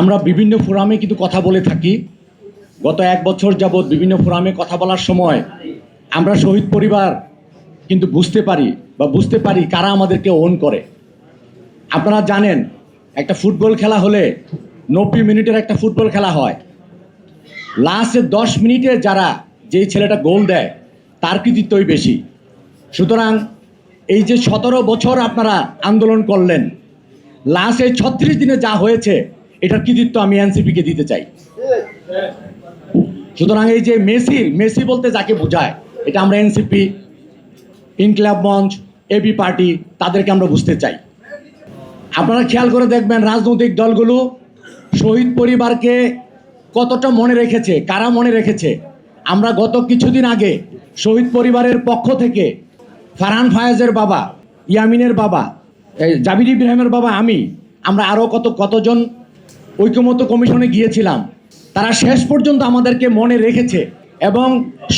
আমরা বিভিন্ন ফোরামে কিন্তু কথা বলে থাকি। গত এক বছর যাবৎ বিভিন্ন ফোরামে কথা বলার সময় আমরা শহীদ পরিবার কিন্তু বুঝতে পারি বা বুঝতে পারি কারা আমাদেরকে ওন করে। আপনারা জানেন, একটা ফুটবল খেলা হলে নব্বই মিনিটের একটা ফুটবল খেলা হয়। লাস্টের দশ মিনিটে যারা যেই ছেলেটা গোল দেয়, তার কৃতিত্বই বেশি। সুতরাং এই যে সতেরো বছর আপনারা আন্দোলন করলেন, লাস্ট ছত্রিশ দিনে যা হয়েছে এটার কৃতিত্ব আমি এনসিপিকে দিতে চাই। সুতরাং এই যে মেসি মেসি বলতে যাকে বোঝায়, এটা আমরা এনসিপি, ইনক্লাব মঞ্চ এবি পার্টি, তাদেরকে আমরা বুঝতে চাই। আপনারা খেয়াল করে দেখবেন রাজনৈতিক দলগুলো শহীদ পরিবারকে কতটা মনে রেখেছে, কারা মনে রেখেছে। আমরা গত কিছুদিন আগে শহীদ পরিবারের পক্ষ থেকে ফারহান ফায়াজের বাবা, ইয়ামিনের বাবা জাবির ইব্রাহিমের বাবা, আমি, আমরা আরও কত কতজন ঐক্যমত্য কমিশনে গিয়েছিলাম। তারা শেষ পর্যন্ত আমাদেরকে মনে রেখেছে এবং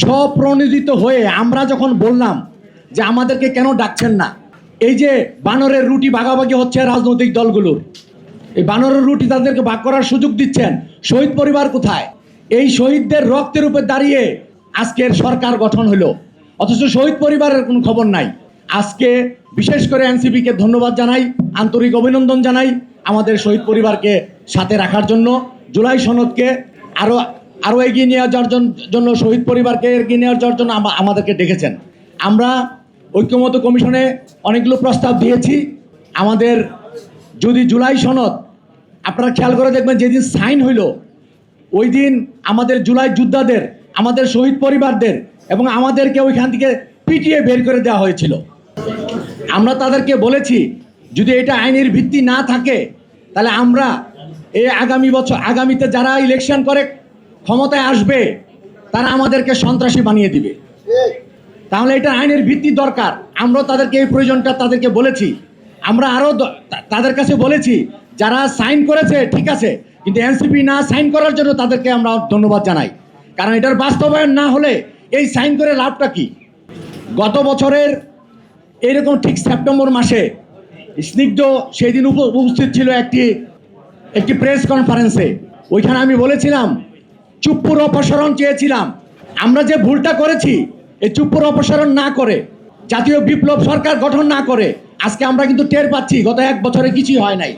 স্বপ্রণোদিত হয়ে আমরা যখন বললাম যে আমাদেরকে কেন ডাকছেন না, এই যে বানরের রুটি ভাগাভাগি হচ্ছে রাজনৈতিক দলগুলোর, এই বানরের রুটি তাদেরকে ভাগ করার সুযোগ দিচ্ছেন, শহীদ পরিবার কোথায়? এই শহীদদের রক্তের উপর দাঁড়িয়ে আজকের সরকার গঠন হলো। অথচ শহীদ পরিবারের কোনো খবর নাই। আজকে বিশেষ করে এনসিপিকে ধন্যবাদ জানাই, আন্তরিক অভিনন্দন জানাই আমাদের শহীদ পরিবারকে সাথে রাখার জন্য জুলাই সনদকে আরও আরও এগিয়ে নিয়ে যাওয়ার জন্য শহীদ পরিবারকে এগিয়ে নিয়ে যাওয়ার জন্য আমাদেরকে ডেকেছেন। আমরা ঐক্যমত কমিশনে অনেকগুলো প্রস্তাব দিয়েছি। আমাদের যদি জুলাই সনদ, আপনারা খেয়াল করে দেখবেন যেদিন সাইন হইল ওই দিন আমাদের জুলাই যোদ্ধাদের, আমাদের শহীদ পরিবারদের এবং আমাদেরকে ওইখান থেকে পিটিয়ে বের করে দেওয়া হয়েছিল। আমরা তাদেরকে বলেছি, যদি এটা আইনের ভিত্তি না থাকে, তাহলে আমরা এই আগামী বছর, আগামীতে যারা ইলেকশন করে, ক্ষমতায় আসবে, তারা আমাদেরকে সন্ত্রাসী বানিয়ে দিবে। তাহলে এটা আইনের ভিত্তি দরকার। আমরা তাদেরকে এই প্রয়োজনটা তাদেরকে বলেছি। আমরা আরও তাদের কাছে বলেছি, যারা সাইন করেছে, ঠিক আছে, কিন্তু এনসিপি না সাইন করার জন্য তাদেরকে আমরা ধন্যবাদ জানাই। কারণ এটার বাস্তবায়ন না হলে এই সাইন করে লাভটা কি? গত বছরের এরকম ঠিক সেপ্টেম্বর মাসে স্নিগ্ধ সেই দিন উপস্থিত ছিল একটি একটি প্রেস কনফারেন্সে, ওইখানে আমি বলেছিলাম, চুপ্পুর অপসারণ চেয়েছিলাম। আমরা যে ভুলটা করেছি এই চুপ্পুর অপসারণ না করে, জাতীয় বিপ্লব সরকার গঠন না করে, আজকে আমরা কিন্তু টের পাচ্ছি, গত এক বছরে কিছুই হয় নাই।